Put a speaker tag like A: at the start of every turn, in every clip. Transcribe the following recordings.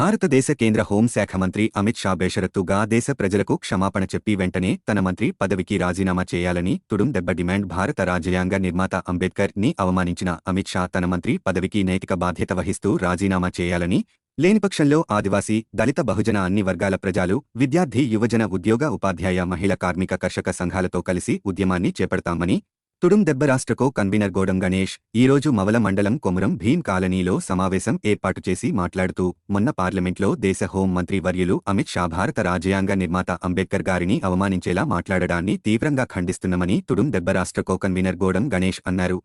A: భారతదేశ కేంద్ర హోంశాఖ మంత్రి అమిత్ షా బేషరత్తుగా దేశ ప్రజలకు క్షమాపణ చెప్పి వెంటనే తన మంత్రి పదవికి రాజీనామా చేయాలని తుడుం దెబ్బ డిమాండ్ భారత రాజ్యాంగ నిర్మాత అంబేద్కర్ని అవమానించిన అమిత్ షా తన మంత్రి పదవికి నైతిక బాధ్యత వహిస్తూ రాజీనామా చేయాలని లేనిపక్షంలో ఆదివాసీ దళిత బహుజన అన్ని వర్గాల ప్రజలు విద్యార్థి యువజన ఉద్యోగ ఉపాధ్యాయ మహిళ కార్మిక కర్షక సంఘాలతో కలిసి ఉద్యమాన్ని చేపడతామని తుడుం దెబ్బ రాష్ట్రకో కన్వీనర్ గోడం గణేష్ ఈరోజు మవల మండలం కొమురం భీం కాలనీలో సమావేశం ఏర్పాటు చేసి మాట్లాడుతూ మొన్న పార్లమెంట్లో దేశ హోం మంత్రి వర్యులు అమిత్ షా భారత రాజ్యాంగ నిర్మాత అంబేద్కర్ గారిని అవమానించేలా మాట్లాడడాన్ని తీవ్రంగా ఖండిస్తున్నామని తుడుం దెబ్బ రాష్ట్రకో కన్వీనర్ గోడం గణేష్ అన్నారు.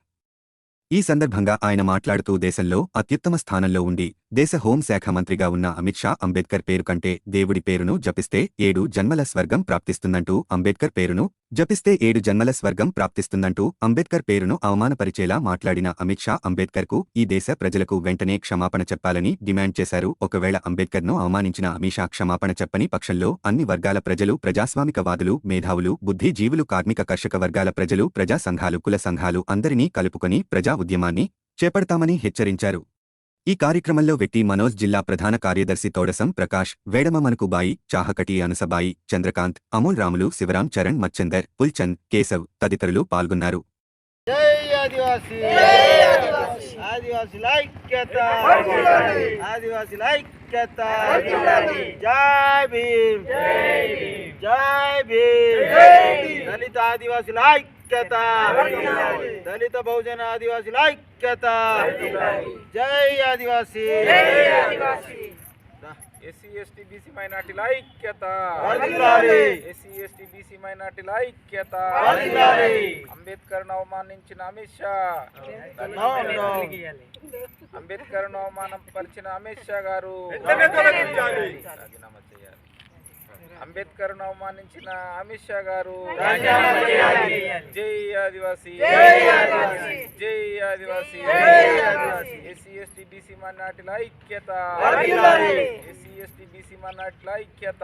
A: ఈ సందర్భంగా ఆయన మాట్లాడుతూ దేశంలో అత్యుత్తమ స్థానంలో ఉండి దేశ హోంశాఖ మంత్రిగా ఉన్న అమిత్ షా అంబేద్కర్ పేరు కంటే దేవుడి పేరును జపిస్తే ఏడు జన్మల స్వర్గం ప్రాప్తిస్తుందంటూ అంబేద్కర్ పేరును జపిస్తే ఏడు జన్మల స్వర్గం ప్రాప్తిస్తుందంటూ అంబేద్కర్ పేరును అవమానపరిచేలా మాట్లాడిన అమిత్ షా అంబేద్కర్కు ఈ దేశ ప్రజలకు వెంటనే క్షమాపణ చెప్పాలని డిమాండ్ చేశారు. ఒకవేళ అంబేద్కర్ను అవమానించిన అమిత్ షా క్షమాపణ చెప్పని పక్షంలో అన్ని వర్గాల ప్రజలు ప్రజాస్వామికవాదులు మేధావులు బుద్ధిజీవులు కార్మిక కర్షక వర్గాల ప్రజలు ప్రజా సంఘాలు కుల సంఘాలు అందరినీ కలుపుకొని ప్రజా ఉద్యమాన్ని చేపడతామని హెచ్చరించారు. ఈ కార్యక్రమంలో వ్యక్తి మనోజ్ జిల్లా ప్రధాన కార్యదర్శి తోడసం ప్రకాష్ వేడమ మనుకుబాయి చాహకటి అనసబాయి చంద్రకాంత్ అమూల్ రాములు శివరాం చరణ్ మచ్చందర్ పుల్చంద్ కేశవ్ తదితరులు పాల్గొన్నారు.
B: జై ఆదివాసీ! ఆదివాసీల ఐక్యత! ఆదివాసీల ఐక్యత! జై భీమ్! జై భీమ్! దళిత ఆదివాసీల ఐక్యత దళిత బహుజన ఆదివాసీల ఐక్యత జై ఆదివాసీ
C: ఎస్సీ ఎస్టీ బీసీ మైనార్టీల ఐక్యత
B: వర్ధిల్లాలి.
C: ఎస్సీ ఎస్టీ బీసీ మైనార్టీల ఐక్యత
B: వర్ధిల్లాలి.
C: అంబేద్కర్ అవమానించిన అమిత్ షా
B: అవును.
C: అంబేద్కర్ అవమానం పరిచిన అమిత్ షా గారు
B: వెంటనే తొలగించాలి.
C: రాజీనామా చేయాలి అంబేద్కర్ అవమానించిన అమిత్ షా గారు. జై ఆదివాసీ
B: జై ఆదివాసీ.
C: జై ఆదివాసీ
B: జై ఆదివాసీ.
C: ఎస్సీ ఎస్టీ బీసీ మైనార్టీల ఐక్యత. ఎస్సీ ఎస్టీ బీసీ మైనార్టీల ఐక్యత.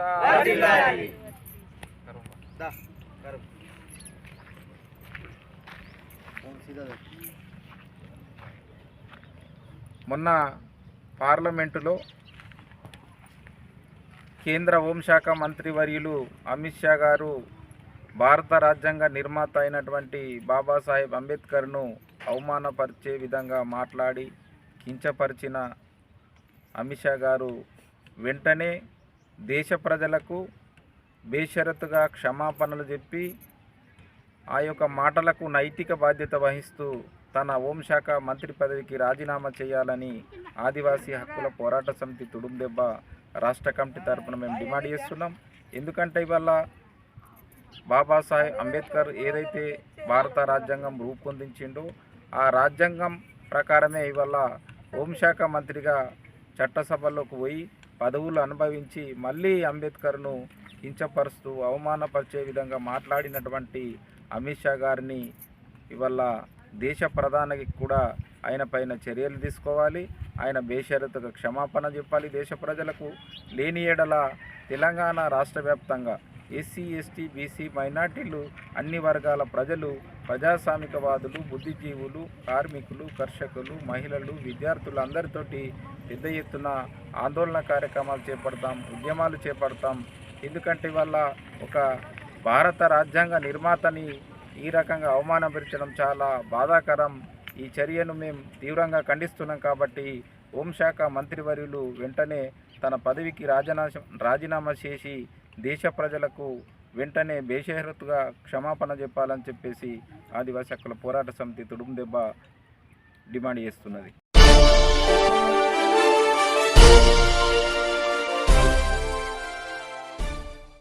C: మొన్న పార్లమెంటులో కేంద్ర హోంశాఖ మంత్రివర్యులు అమిత్ షా గారు భారత రాజ్యాంగ నిర్మాత అయినటువంటి బాబాసాహెబ్ అంబేద్కర్ను అవమానపరిచే విధంగా మాట్లాడి కించపరిచిన అమిత్ షా గారు వెంటనే దేశ ప్రజలకు బేషరతుగా క్షమాపణలు చెప్పి ఆ యొక్క మాటలకు నైతిక బాధ్యత వహిస్తూ తన హోంశాఖ మంత్రి పదవికి రాజీనామా చేయాలని ఆదివాసీ హక్కుల పోరాట సమితి తుడుందెబ్బ రాష్ట్ర కమిటీ తరపున మేము డిమాండ్ చేస్తున్నాం. ఎందుకంటే ఇవాళ బాబాసాహెబ్ అంబేద్కర్ ఏదైతే భారత రాజ్యాంగం రూపొందించిండో ఆ రాజ్యాంగం ప్రకారమే ఇవాళ హోంశాఖ మంత్రిగా చట్టసభల్లోకి పోయి పదవులు అనుభవించి మళ్ళీ అంబేద్కర్ను కించపరుస్తూ అవమానపరిచే విధంగా మాట్లాడినటువంటి అమిత్ షా గారిని ఇవాళ దేశ ప్రధానికి కూడా ఆయన పైన చర్యలు తీసుకోవాలి. ఆయన బేషరతుగా క్షమాపణ చెప్పాలి దేశ ప్రజలకు. లేని ఎడల తెలంగాణ రాష్ట్ర వ్యాప్తంగా ఎస్సీ ఎస్టీ బీసీ మైనార్టీలు అన్ని వర్గాల ప్రజలు ప్రజాస్వామికవాదులు బుద్ధిజీవులు కార్మికులు కర్షకులు మహిళలు విద్యార్థులు అందరితోటి పెద్ద ఎత్తున ఆందోళన కార్యక్రమాలు చేపడతాం ఉద్యమాలు చేపడతాం. ఎందుకంటే వల్ల ఒక భారత రాజ్యాంగ నిర్మాతని ఈ రకంగా అవమానపరచడం చాలా బాధాకరం. ఈ చర్యను మేము తీవ్రంగా ఖండిస్తున్నాం కాబట్టి హోంశాఖ మంత్రివర్యులు వెంటనే తన పదవికి రాజీనామా రాజీనామా చేసి దేశ ప్రజలకు వెంటనే బేషరతుగా క్షమాపణ చెప్పాలని చెప్పేసి ఆదివాసీ హక్కుల పోరాట సమితి తుడుం దెబ్బ డిమాండ్ చేస్తున్నది.